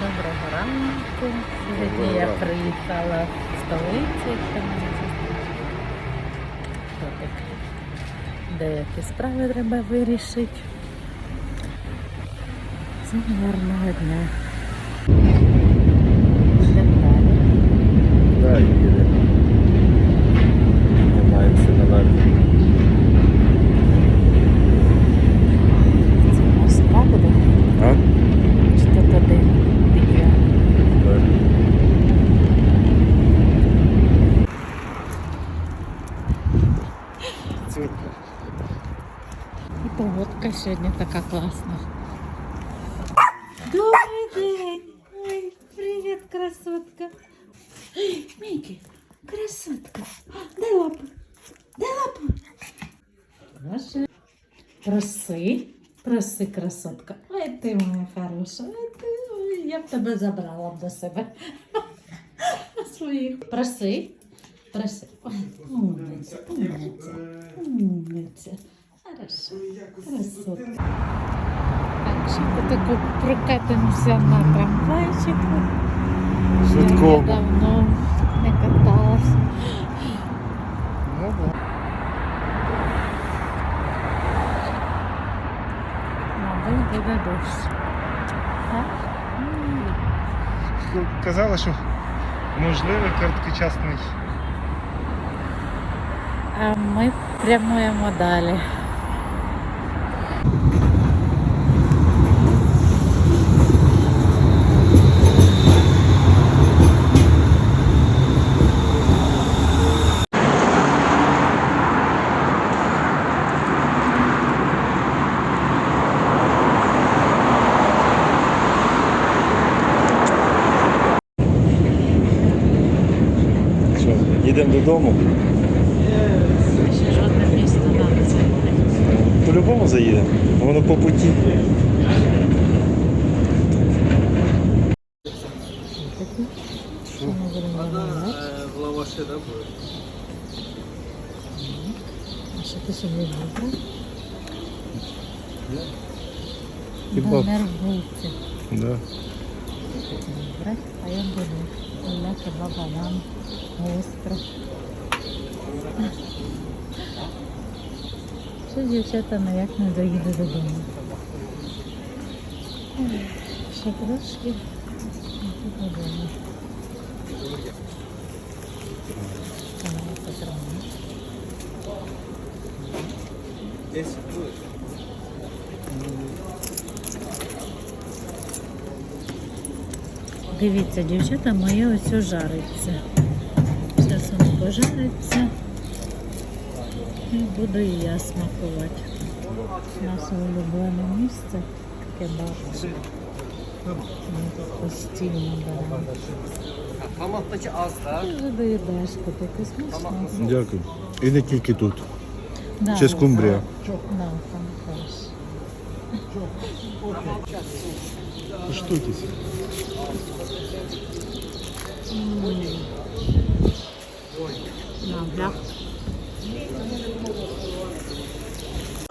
Доброго ранку. Сьогодні я приїхала в столицю. там Деякі справи треба вирішити. Всім гарного дня. Йдемо далі. Да, їде. Знімається наверх. Це Москва буде? А? Чи то туди піде? І погодка сьогодні така класна. Добрий день! Ой, привіт, красотка. Ой, Мікі, красотка. Дай лапу. Дай лапу. Проси. Проси. Проси, красотка. Ой, ти моя хороша. Ой, ти, ой, я б тебе забрала б до себе. Своїх. Проси. Проси. Ой, умниця, умниця, умниця. Хорошо. Красотка. Так, що таку прокатимося на трамвайчику. Ще Я давно не каталась. Ну, да. Мабуть, буде дощ. Так? Ну, Казали, що можливий короткочасний. А ми прямуємо далі. Їдемо додому? Ще жодне місто нам не займає. Заїдемо. Воно по путі. Лаваші, да, буде? А що ти собі вибрав? Хіба? Донервуйся. Да. Добре, а я буду. Оля кебаба нам гостро. Що дівчата ніяк не доїде додому. Ще трошки. додому. Дивіться, дівчата, моє ось жариться. Зараз воно пожариться. І буду і я смакувати. Наше улюблене місце кебаб. Постійно беремо. Pamukdaki az da. Ти вже доїдаєш таке смачно. Дякую. І не тільки тут. Да, Ще скумбрія. Да, там хорошо. Штуйтесь. На, бля.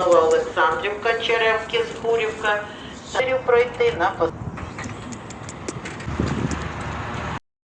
Олександрівка, Черемки, Збурівка, пройти на пос-